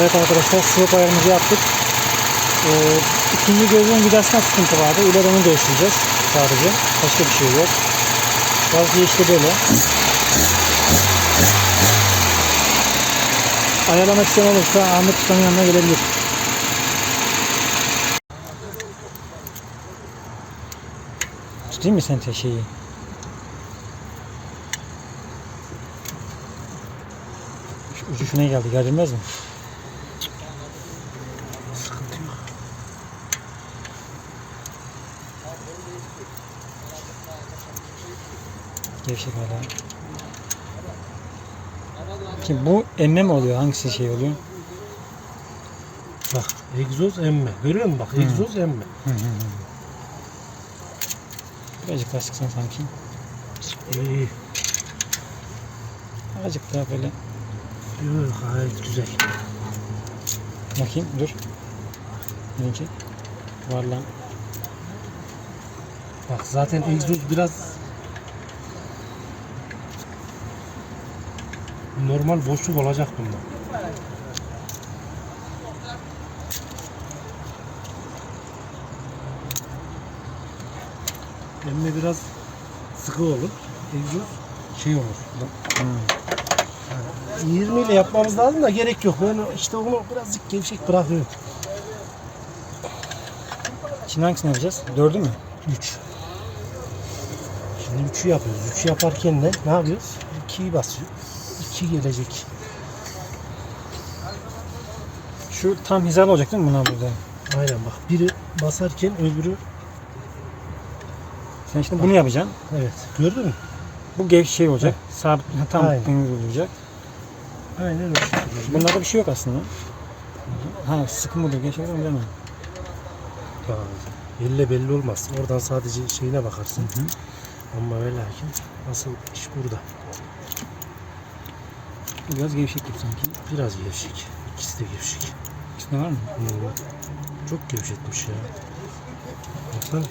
Evet arkadaşlar slop ayarımızı yaptık. Ee, ikinci gözün vidasına sıkıntı vardı. İleride onu değiştireceğiz sadece. Başka bir şey yok. Bazı işte böyle. Ayarlamak isteyen olursa Ahmet Usta'nın yanına gelebilir. Tutayım mı sen te- şeyi? Şu ucu şuna geldi. Gelmez mi? Gevşek hala. Şimdi bu emme mi oluyor? Hangisi şey oluyor? Bak egzoz emme. Görüyor musun bak egzoz emme. Birazcık daha sıksan sanki. İyi. Azıcık daha böyle. Yok gayet güzel. Bakayım dur. Neyce? Var lan. Bak zaten egzoz biraz normal boşluk olacak bunda. Emme biraz sıkı olur. Egzoz şey olur. Hmm. 20 ile yapmamız lazım da gerek yok. Ben işte onu birazcık gevşek bırakıyorum. Şimdi hangisini yapacağız? Dördü mü? 3. Şimdi 3'ü yapıyoruz. 3'ü yaparken de ne yapıyoruz? 2'yi basıyor. 2 gelecek. Şu tam hizalı olacak değil mi bunlar burada? Aynen bak. Biri basarken öbürü Sen şimdi bunu yapacaksın. evet. Gördün mü? Bu gev şey olacak. Sabit tam Aynen. dümdüz olacak. Aynen o şekilde. Bunlarda bir şey yok aslında. Ha sıkı mıdır geçer mi bilemem. Ya, elle belli olmaz. Oradan sadece şeyine bakarsın. Ama ve lakin asıl iş burada. Biraz gevşek gibi sanki. Biraz gevşek. İkisi de gevşek. İçinde var mı? Hmm. Çok gevşetmiş ya. Baksana.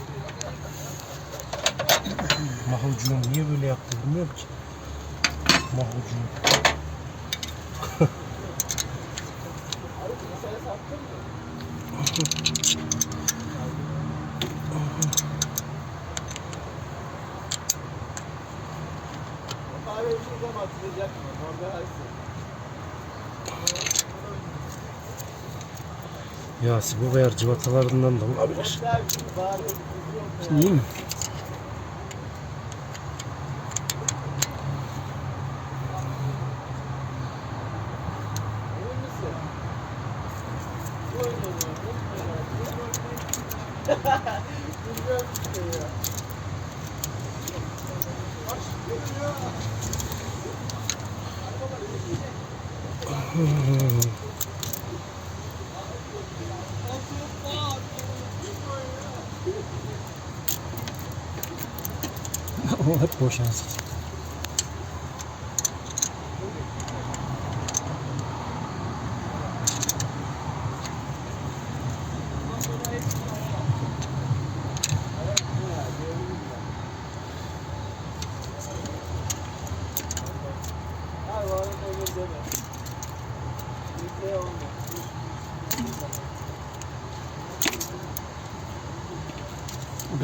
Mahucum niye böyle yaptı bilmiyorum ki. Mahucum. Ya bu veya cıvatalarından da olabilir. İyi mi? o hep boş yansıt.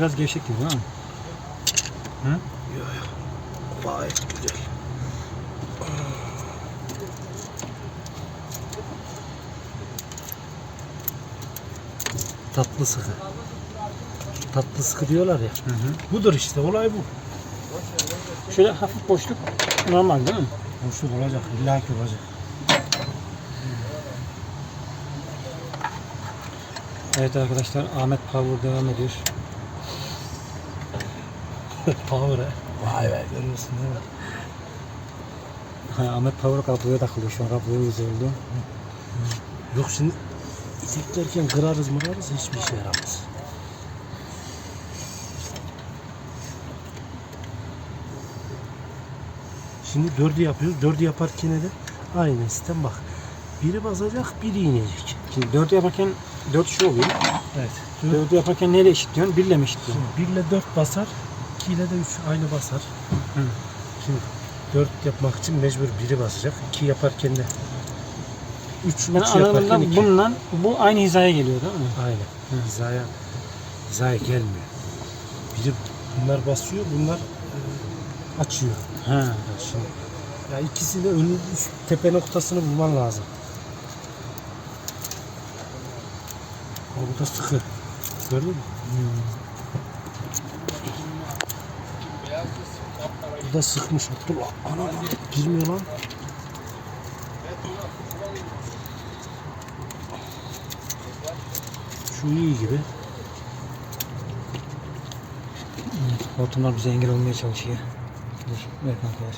Biraz gevşek gibi değil mi? Gayet güzel. Tatlı sıkı. Tatlı sıkı diyorlar ya. Hı hı. Budur işte olay bu. Şöyle hafif boşluk normal değil mi? Boşluk olacak, illaki olacak. Evet arkadaşlar Ahmet Power devam ediyor. Power he. Vay be görüyorsun değil mi? Ha, Ahmet Power kabloya takılıyor şu an kabloya güzel oldu. Yok şimdi iteklerken kırarız mırarız hiçbir işe yaramaz. Şimdi dördü yapıyoruz. Dördü yaparken de aynı sistem bak. Biri basacak, biri inecek. Şimdi dördü yaparken dört şu oluyor. Evet. Dört, Dördü yaparken neyle eşitliyorsun? Birle mi eşitliyorsun? bir ile dört basar, iki ile de üç aynı basar. Hı. Şimdi dört yapmak için mecbur biri basacak. İki yaparken de 3 Ben anladığımda bununla bu aynı hizaya geliyor değil mi? Aynen. Hizaya, hizaya gelmiyor. Biri bunlar basıyor, bunlar e, açıyor. Ha. Ya Şimdi, ya ikisi de üst tepe noktasını bulman lazım. O bu da sıkı. Gördün mü? Bu da sıkmış Abdullah. Ana lan girmiyor lan. Şu iyi gibi. Hortumlar bize engel olmaya çalışıyor. Dur. Ver kanka ver.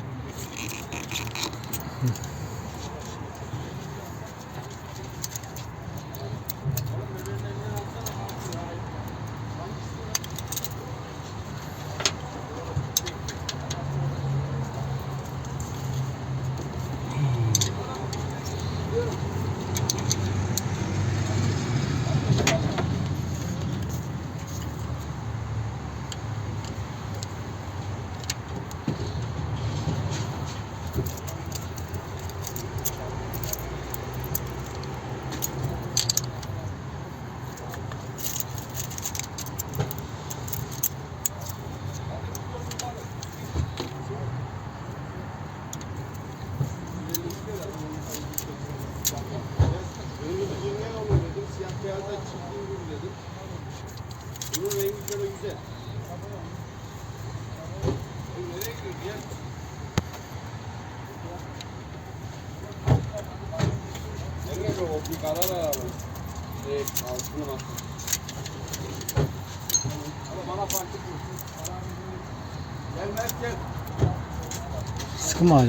Sıkı mı hala?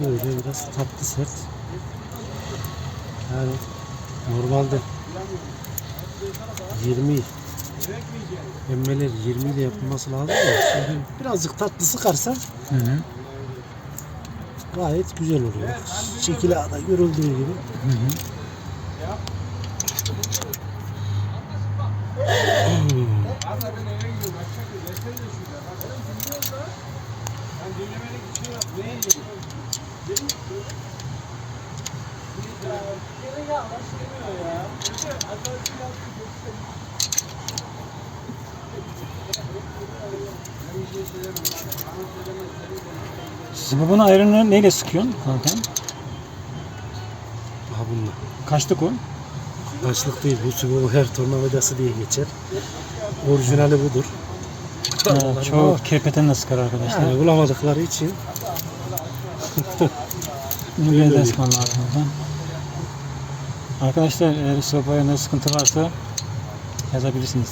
Böyle biraz tatlı sert. Yani normalde 20 emmeler 20 ile yapılması lazım ya. Şimdi birazcık tatlı sıkarsan Hı hı. gayet güzel oluyor. Şekil ağda görüldüğü gibi. Hı hı. Sıvabın ayrını neyle sıkıyorsun kanka? Ha bununla. Kaçlık o? Başlık değil. Bu su her tornavidası diye geçer. Orijinali budur. Ha, çoğu kerpetenle sıkar arkadaşlar. Yani bulamadıkları için sıkman lazım orada. Arkadaşlar eğer sıvap ayarında sıkıntı varsa yazabilirsiniz.